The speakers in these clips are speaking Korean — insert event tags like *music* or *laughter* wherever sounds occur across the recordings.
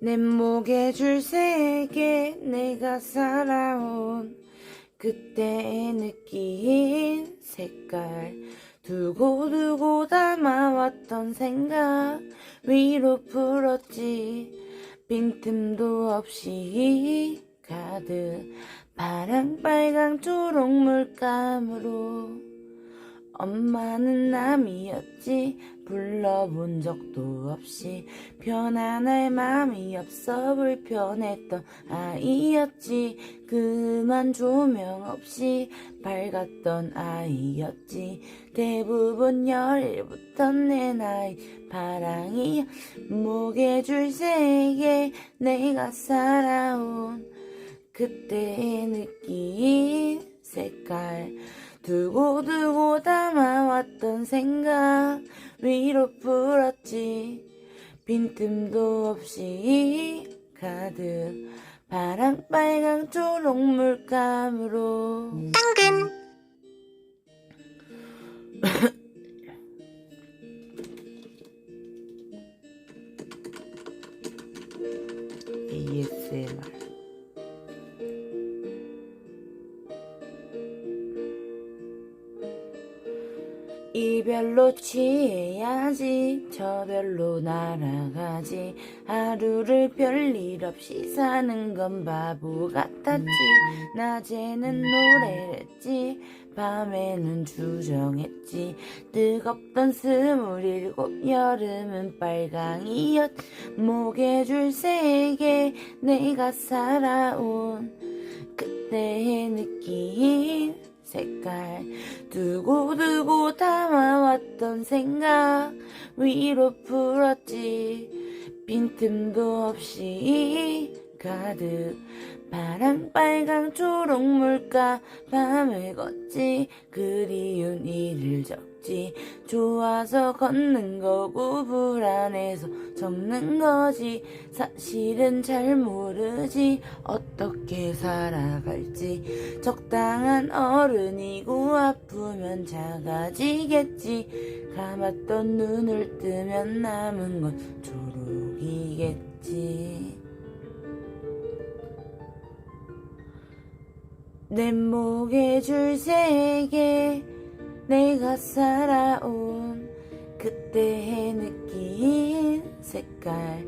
내 목에 줄 세계 내가 살아온 그때의 느낀 색깔. 두고 두고 담아왔던 생각 위로 풀었지. 빈틈도 없이 가득 파랑 빨강 초록 물감으로 엄마는 남이었지. 불러본 적도 없이 편안할 마음이 없어 불편했던 아이였지. 그만 조명 없이 밝았던 아이였지. 대부분 열일부터 내 나이 파랑이 목에 줄 세계 내가 살아온 그때의 느낀 색깔 두고 두고 담 아왔던 생각 위로 풀었지. 빈틈도 없이 가득 파랑 빨강 초록 물감으로. 당근. *laughs* ASMR 이별로 취해야지. 저별로 날아가지. 하루를 별일 없이 사는 건 바보 같았지. 낮에는 노래를 했지. 밤에는 주정했지. 뜨겁던 스물일곱 여름은 빨강이었. 목에 줄 세계 내가 살아온 그때의 느낌 색깔 두고 두고 담아왔던 생각 위로 풀었지. 빈틈도 없이 가득 파랑 빨강 초록 물감 밤을 걷지. 그리운 일을 적 지. 좋아서 걷는 거고 불안해서 적는 거지. 사실은 잘 모르지. 어떻게 살아갈지. 적당한 어른이고 아프면 작아지겠지. 감았던 눈을 뜨면 남은 건 초록이겠지. 내 목에 줄 세계 내가 살아온 그때의 느낀 색깔.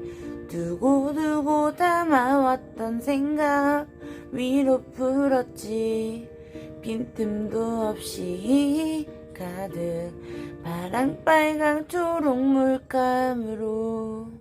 두고 두고 담아왔던 생각 위로 풀었지. 빈틈도 없이 가득. 파랑 빨강 초록 물감으로